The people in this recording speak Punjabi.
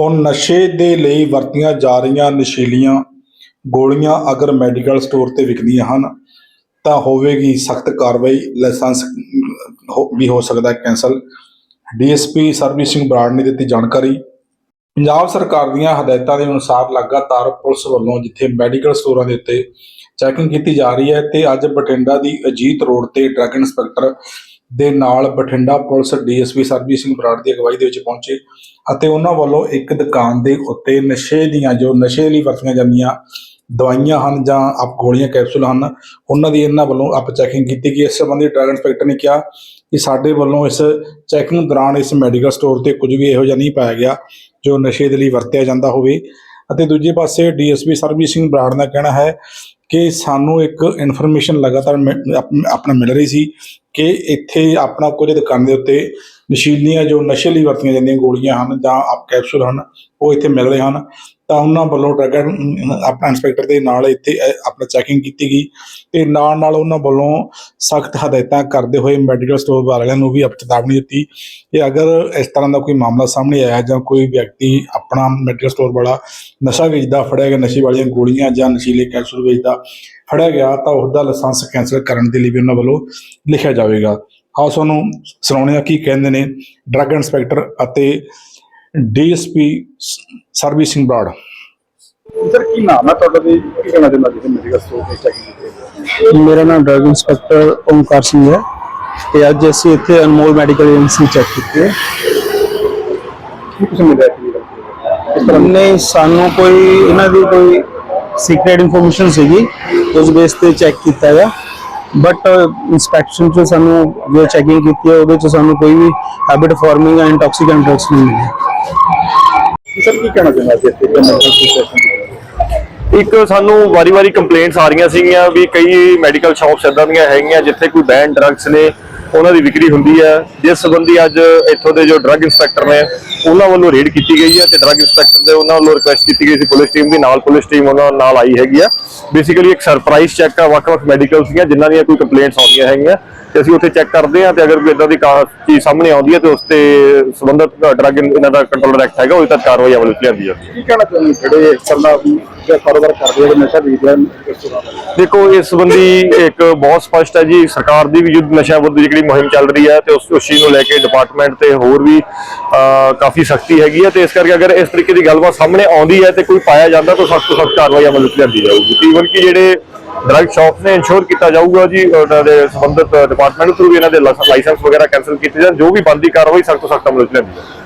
ਹੁਣ ਨਸ਼ੇ ਦੇ ਲਈ ਵਰਤੀਆਂ ਜਾ ਰਹੀਆਂ ਨਸ਼ੀਲੀਆਂ ਗੋਲੀਆਂ ਅਗਰ ਮੈਡੀਕਲ ਸਟੋਰ ਤੇ ਵਿਕਦੀਆਂ ਹਨ, ਤਾਂ ਹੋਵੇਗੀ ਸਖਤ ਕਾਰਵਾਈ, ਲਾਇਸੈਂਸ ਹੋ- ਵੀ ਹੋ ਸਕਦਾ ਹੈ, ਕੈਂਸਲ। ਡੀਐਸਪੀ ਸਰਬਜੀਤ ਸਿੰਘ ਬਰਾੜ ਨੇ ਦਿੱਤੀ ਜਾਣਕਾਰੀ। ਪੰਜਾਬ ਸਰਕਾਰ ਦੀਆਂ ਹਦਾਇਤਾਂ ਦੇ ਅਨੁਸਾਰ ਲਗਾਤਾਰ ਪੁਲਿਸ ਵੱਲੋਂ ਜਿੱਥੇ ਮੈਡੀਕਲ ਸਟੋਰਾਂ ਦੇ ਉੱਤੇ ਚੈਕਿੰਗ ਕੀਤੀ ਜਾ ਰਹੀ ਹੈ, ਤੇ ਅੱਜ ਬਠਿੰਡਾ ਦੀ ਅਜੀਤ ਰੋਡ ਤੇ ਡਰੱਗ ਇੰਸਪੈਕਟਰ ਦੇ ਨਾਲ ਬਠਿੰਡਾ ਪੁਲਿਸ ਡੀਐਸਪੀ ਸਰਬਜੀਤ ਸਿੰਘ ਬਰਾੜ ਦੀ ਅਗਵਾਈ ਦੇ ਵਿੱਚ ਪਹੁੰਚੇ ਅਤੇ ਉਹਨਾਂ ਵੱਲੋਂ ਇੱਕ ਦੁਕਾਨ ਦੇ ਉੱਤੇ ਨਸ਼ੇ ਦੀਆਂ ਜੋ ਨਸ਼ੇ ਲਈ ਵਰਤੀਆਂ ਜਾਂਦੀਆਂ ਦਵਾਈਆਂ ਹਨ ਜਾਂ ਆਪ ਗੋਲੀਆਂ, ਕੈਪਸੂਲ ਹਨ, ਉਹਨਾਂ ਦੀ ਇਹਨਾਂ ਵੱਲੋਂ ਆਪ ਚੈਕਿੰਗ ਕੀਤੀ ਗਈ। ਇਸ ਸੰਬੰਧੀ ਡਰੱਗ ਇੰਸਪੈਕਟਰ ਨੇ ਕਿਹਾ ਕਿ ਸਾਡੇ ਵੱਲੋਂ ਇਸ ਚੈਕਿੰਗ ਦੌਰਾਨ ਇਸ ਮੈਡੀਕਲ ਸਟੋਰ ਤੇ ਕੁਝ ਵੀ ਇਹੋ ਜਿਹਾ ਨਹੀਂ ਪਾਇਆ ਗਿਆ ਜੋ ਨਸ਼ੇ ਦੇ ਲਈ ਵਰਤਿਆ ਜਾਂਦਾ ਹੋਵੇ। ਅਤੇ ਦੂਜੇ ਪਾਸੇ ਡੀਐਸਪੀ ਸਰਬਜੀਤ ਸਿੰਘ ਬਰਾੜ ਦਾ ਕਹਿਣਾ ਹੈ ਕਿ ਸਾਨੂੰ ਇੱਕ ਇਨਫੋਰਮੇਸ਼ਨ ਲਗਾਤਾਰ ਮਿ- ਆਪਣਾ ਮਿਲ ਰਹੀ ਸੀ ਕਿ ਇੱਥੇ ਆਪਣਾ ਕੁਝ ਦੁਕਾਨ ਦੇ ਉੱਤੇ ਨਸ਼ੀਲੀਆਂ ਜੋ ਨਸ਼ੇ ਲਈ ਵਰਤੀਆਂ ਜਾਂਦੀਆਂ ਗੋਲੀਆਂ ਹਨ ਜਾਂ ਆਪ ਕੈਪਸੂਲ ਹਨ, ਉਹ ਇੱਥੇ ਮਿਲ ਰਹੇ ਹਨ। ਤਾਂ ਉਹਨਾਂ ਵੱਲੋਂ ਡਰੱਗ ਆਪਣਾ ਇੰਸਪੈਕਟਰ ਦੇ ਨਾਲ ਇੱਥੇ ਆਪਣਾ ਚੈਕਿੰਗ ਕੀਤੀ ਗਈ ਤੇ ਨਾਲ ਨਾਲ ਉਹਨਾਂ ਵੱਲੋਂ ਸਖਤ ਹਦਾਇਤਾਂ ਕਰਦੇ ਹੋਏ ਮੈਡੀਕਲ ਸਟੋਰ ਵਾਲਿਆਂ ਨੂੰ ਵੀ ਚੇਤਾਵਨੀ ਦਿੱਤੀ ਕਿ ਅਗਰ ਇਸ ਤਰ੍ਹਾਂ ਦਾ ਕੋਈ ਮਾਮਲਾ ਸਾਹਮਣੇ ਆਇਆ ਜਾਂ ਕੋਈ ਵਿਅਕਤੀ ਆਪਣਾ ਮੈਡੀਕਲ ਸਟੋਰ ਵਾਲਾ ਨਸ਼ਾ ਵੇਚਦਾ, ਫੜਿਆ ਗਿਆ, ਨਸ਼ੇ ਵਾਲੀਆਂ ਗੋਲੀਆਂ ਜਾਂ ਨਸ਼ੀਲੇ ਕੈਪਸੂਲ ਵੇਚਦਾ, ਫੜਿਆ ਗਿਆ ਤਾਂ ਉਸ ਦਾ ਲਾਇਸੈਂਸ ਕੈਂਸਲ ਕਰਨ ਦੇ ਲਈ ਵੀ ਉਹਨਾਂ ਵੱਲੋਂ ਲਿਖਿਆ ਜਾਵੇਗਾ। ਆਓ ਤੁਹਾਨੂੰ ਸੁਣਾਉਣੇ ਆ ਕੀ ਕਹਿੰਦੇ ਨੇ ਡਰੱਗ ਇੰਸਪੈਕਟਰ ਅਤੇ ਡੀਐਸਪੀ ਸਰਬਜੀਤ ਸਿੰਘ ਬਰਾੜ। ਸਰ ਕੀ ਨਾਮ ਹੈ ਤੁਹਾਡਾ ਤੇ ਕੀ ਕਹਿਣਾ ਚਾਹੁੰਦਾ ਜੀ ਮੈਡੀਕਲ ਸਟੋਰ ਤੇ ਚੈਕਿੰਗ ਕੀਤੀ ਮੇਰਾ ਨਾਮ ਡਰਗ ਇੰਸਪੈਕਟਰ ਓਮਕਾਰ ਸਿੰਘ ਹੈ ਤੇ ਅੱਜ ਅਸੀਂ ਇੱਥੇ ਅਨਮੋਲ ਮੈਡੀਕਲ ਏਜੰਸੀ ਚੈੱਕ ਕੀਤੀ ਹੈ। ਕੀ ਕੁਝ ਮਿਲਿਆ ਕੀ ਇਸ ਤਰ੍ਹਾਂ ਨਹੀਂ ਸਾਨੂੰ ਕੋਈ ਇਹਨਾਂ ਦੀ ਕੋਈ ਸੀਕ੍ਰੀਟ ਇਨਫੋਰਮੇਸ਼ਨ ਸੀਗੀ ਉਸ ਬੇਸ ਤੇ ਚੈੱਕ ਕੀਤਾ ਗਿਆ। ਬਟ ਇਨਸਪੈਕਸ਼ਨ ਚ ਸਾਨੂੰ ਜੋ ਚੈਕਿੰਗ ਕੀਤੀ ਹੈ ਉਹਦੇ ਚ ਸਾਨੂੰ ਕੋਈ ਵੀ habit forming and toxicant drugs ਨਹੀਂ ਮਿਲੇ। ਸਰ, ਕੀ ਕਹਿਣਾ ਚਾਹੁੰਦਾ ਜੀ ਇੱਥੇ? ਇੱਕ ਸਾਨੂੰ ਵਾਰੀ-ਵਾਰੀ ਕੰਪਲੇਂਟਸ ਆ ਰਹੀਆਂ ਸੀਗੀਆਂ ਵੀ ਕਈ ਮੈਡੀਕਲ ਸ਼ਾਪਸ ਇਦਾਂ ਦੀਆਂ ਹੈਗੀਆਂ ਜਿੱਥੇ ਕੋਈ ਬੈਨ ਡਰੱਗਸ ਨੇ ਉਹਨਾਂ ਦੀ ਵਿਕਰੀ ਹੁੰਦੀ ਹੈ। ਜਿਸ ਸੰਬੰਧੀ ਅੱਜ ਇੱਥੋਂ ਦੇ ਜੋ ਡਰੱਗ ਇੰਸਪੈਕਟਰ ਨੇ ਉਹਨਾਂ ਵੱਲੋਂ ਰੇਡ ਕੀਤੀ ਗਈ ਹੈ ਤੇ ਡਰੱਗ ਇੰਸਪੈਕਟਰ ਦੇ ਉਹਨਾਂ ਵੱਲੋਂ ਰਿਕੁਐਸਟ ਕੀਤੀ ਗਈ ਸੀ ਪੁਲਿਸ ਟੀਮ ਦੀ। ਨਾਲ ਪੁਲਿਸ ਟੀਮ ਉਹਨਾਂ ਨਾਲ ਆਈ ਹੈਗੀ ਆ। ਬੇਸਿਕਲੀ ਇੱਕ ਸਰਪ੍ਰਾਈਜ਼ ਚੈੱਕ ਆ ਵੱਖ-ਵੱਖ ਮੈਡੀਕਲ ਸੀਗੀਆਂ ਜਿਨ੍ਹਾਂ ਦੀਆਂ ਕੋਈ ਕੰਪਲੇਂਟਸ ਆਉਂਦੀਆਂ ਹੈਗੀਆਂ। ਤੇ ਅਸੀਂ ਉੱਥੇ ਚੈੱਕ ਕਰਦੇ ਹਾਂ ਤੇ ਅਗਰ ਕੋਈ ਇਦਾਂ ਦੀ ਚੀਜ਼ ਸਾਹਮਣੇ ਆਉਂਦੀ ਹੈ ਤੇ ਉਸ ਤੇ ਸੰਬੰਧਿਤ ਡਰੱਗ ਇਹਨਾਂ ਦਾ ਕੰਟਰੋਲ ਐਕਟ ਹੈਗਾ ਉਹਦੇ ਤੱਕ ਕਾਰਵਾਈ ਅਮਲ ਵਿੱਚ ਲਿਆਂਦੀ ਜਾਂਦੀ ਹੈ ਕੀ ਕਹਿਣਾ ਚਾਹੁੰਦੇ ਜਿਹੜੇ ਤਰ੍ਹਾਂ ਦਾ ਕਾਰੋਬਾਰ ਕਰਦੇ ਆ ਨਸ਼ਾ ਵੇਚਦੇ ਆ ਦੇਖੋ ਇਸ ਸੰਬੰਧੀ ਇੱਕ ਬਹੁਤ ਸਪਸ਼ਟ ਹੈ ਜੀ ਸਰਕਾਰ ਦੀ ਵੀ ਯੁੱਧ ਨਸ਼ਾ ਵਿਰੁੱਧ ਜਿਹੜੀ ਮੁਹਿੰਮ ਚੱਲ ਰਹੀ ਹੈ ਤੇ ਉਸ ਉਸ ਚੀਜ਼ ਨੂੰ ਲੈ ਕੇ ਡਿਪਾਰਟਮੈਂਟ ਤੇ ਹੋਰ ਵੀ ਕਾਫੀ ਸਖਤੀ ਹੈਗੀ ਹੈ ਤੇ ਇਸ ਕਰਕੇ ਅਗਰ ਇਸ ਤਰੀਕੇ ਦੀ ਗੱਲਬਾਤ ਸਾਹਮਣੇ ਆਉਂਦੀ ਹੈ ਤੇ ਕੋਈ ਪਾਇਆ ਜਾਂਦਾ ਤਾਂ ਸਖਤ ਤੋਂ ਸਖਤ ਕਾਰਵਾਈ ਅਮਲ ਵਿੱਚ ਲਿਆਂਦੀ ਜਾਊਗੀ। ਈਵਨ ਕਿ ਜਿਹੜੇ ਡਰੱਗ ਸ਼ਾਪ ਨੇ ਇਨਸ਼ੋਰ ਕੀਤਾ ਜਾਊਗਾ ਜੀ, ਉਹਨਾਂ ਦੇ ਸੰਬੰਧਿਤ ਡਿਪਾਰਟਮੈਂਟ ਥਰੂ ਵੀ ਇਹਨਾਂ ਦੇ ਲਾਇਸੈਂਸ ਵਗੈਰਾ ਕੈਂਸਲ ਕੀਤੇ ਜਾਣ, ਜੋ ਵੀ ਬੰਦੀ ਕਾਰਵਾਈ ਸਖਤ ਤੋਂ ਸਖਤ ਅਮਲ ਵਿੱਚ ਲਿਆਂਦੀ ਜਾਊਗੀ।